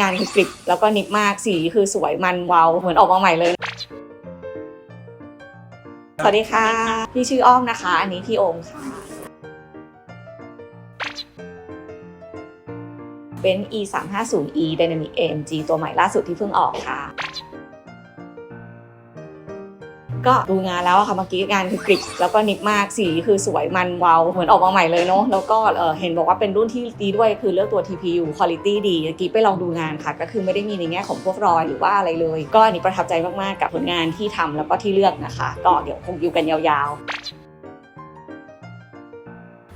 งานคือกริบแล้วก็นิบมากสีคือสวยมันเวาวเหมือนออกมาใหม่เลย สวัสดีค่ะ พี่ชื่ออ้อมนะคะ อันนี้พี่โอมค่ะ เป็น e 3 5 0 e dynamic amg ตัวใหม่ล่าสุดที่เพิ่งออกค่ะ ก็ดูงานแล้วอะค่ะเมื่อกี้งานคือกริบแล้วก็นิบมากสีคือสวยมันเวาวเหมือนออกมาใหม่เลยเนาะแล้วก็เออเห็นบอกว่าเป็นรุ่นที่ดีด้วยคือเลือกตัว TPU quality ดีเมื่อกี้ไปลองดูงานค่ะ ก็คือไม่ได้มีในแง่ของพวกรอยหรือว่าอะไรเลย ก็อันนี้ประทับใจมากๆกับผลงานที่ทำแล้วก็ที่เลือกนะคะ ก็เดี๋ยวคงอยู่กันยาวๆ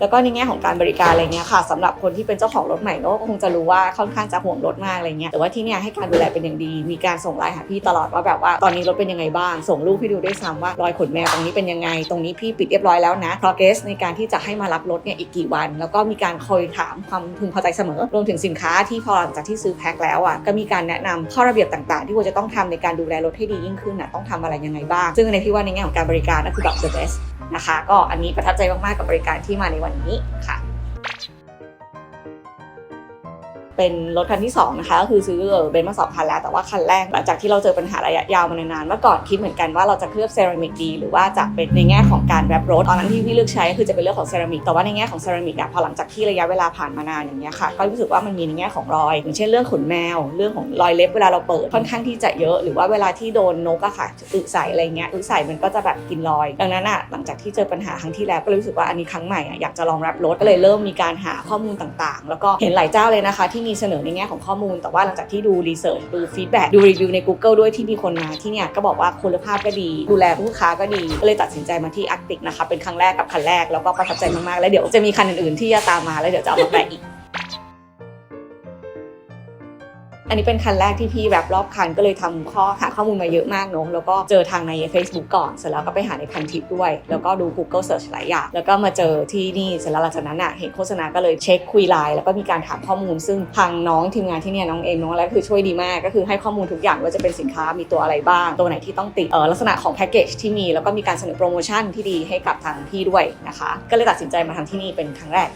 แล้วก็ในแง่ของการบริการอะไรเงี้ยค่ะสำหรับคนที่เป็นเจ้าของรถใหม่ก็คงจะรู้ว่าค่อนข้างจะห่วงรถมากอะไรเงี้ยแต่ว่าที่เนี่ยให้การดูแลเป็นอย่างดี มีการส่งไลน์หาพี่ตลอดว่าแบบว่าตอนนี้รถเป็นยังไงบ้าง ส่งรูปให้ดูด้วยซ้ำว่ารอยขนแมวตรงนี้เป็นยังไง ตรงนี้พี่ปิดเรียบร้อยแล้วนะ progress ในการที่จะให้มารับรถเนี่ยอีกกี่วัน แล้วก็มีการคอยถามความพึงพอใจเสมอ รวมถึงสินค้าที่พอหลังจากที่ซื้อแพ็คแล้วอะก็มีการแนะนำข้อระเบียบต่างๆ ที่ควรจะต้องทำในการดูแลรถให้ดียิ่งขึ้นนะต้องทำอะไรยังไงบ้าง ซึ่งในที่ว่าในแง่ของการบริการก็คือแบบ the best นะคะ ก็อันนี้ประทับใจมากๆกับบริการที่มาในวันันนี้ค่ะ เป็นรถคันที่2นะคะก็คือซื้อเบนซ์มาสองคันแล้วแต่ว่าคันแรกหลังจากที่เราเจอปัญหาระยะยาวมานานเมื่อก่อนคิดเหมือนกันว่าเราจะเคลือบเซรามิกดี หรือว่าจะเป็นในแง่ของการแรปรถตอนนั้นที่พี่เลือกใช้ก็คือจะเป็นเรื่องของเซรามิกแต่ว่าในแง่ของเซรามิกอะพอหลังจากที่ระยะเวลาผ่านมานานอย่างเงี้ยค่ะก็รู้สึกว่ามันมีในแง่ของรอย อย่างเช่นเรื่องขนแมว เรื่องของรอยเล็บเวลาเราเปิดค่อนข้างที่จะเยอะ หรือว่าเวลาที่โดนนกอะค่ะอึใส่อะไรเงี้ยอึใส่มันก็จะแบบกินรอย ดังนั้นอะหลังจากที่เจอปัญหาครั้งที่แล้วก็รู้สึกว่าอันนี้ครั้งใหม่อะอยากจะลองแรปรถก็เลยเริ่มมีการหาข้อมูลต่างๆ แล้วก็เห็นหลายเจ้าเลยนะคะที่มีเสนอในแง่ของข้อมูล แต่ว่าหลังจากที่ดูรีเสิร์ชดูฟีดแบ็ดูรีวิวใน Google ด้วยที่มีคนมาที่เนี่ยก็บอกว่าคุณภาพก็ดี ดูแลลูกค้าก็ดีก็เลยตัดสินใจมาที่อาร์ติกนะคะเป็นครั้งแรกกับคันแรกแล้วก็ประทับใจมากๆแล้วเดี๋ยวจะมีคันอื่นๆที่จะตามมาแล้วเดี๋ยวจะเอามาแปะอีก อันนี้เป็นคันแรกที่พี่แบบรอบคันก็เลยทำข้อหาข้อมูลมาเยอะมากเนอะแล้วก็เจอทางใน Facebook ก่อนเสร็จแล้วก็ไปหาในพันทิปด้วย แล้วก็ดู Google Search หลายอย่างแล้วก็มาเจอที่นี่เสร็จแล้วหลังจากนั้นอะเห็นโฆษณาก็เลยเช็คคุยไลน์แล้วก็มีการถามข้อมูล ซึ่งทางน้องทีมงานที่เนี่ยน้องเอมน้องอะไรคือช่วยดีมากก็คือให้ข้อมูลทุกอย่างว่าจะเป็นสินค้ามีตัวอะไรบ้าง ตัวไหนที่ต้องติดเออลักษณะของแพ็กเกจที่มีแล้วก็มีการเสนอโปรโมชั่นที่ดีให้กับทางพี่ด้วยนะคะ ก็เลยตัดสินใจมาทำที่นี่เป็นครั้งแรก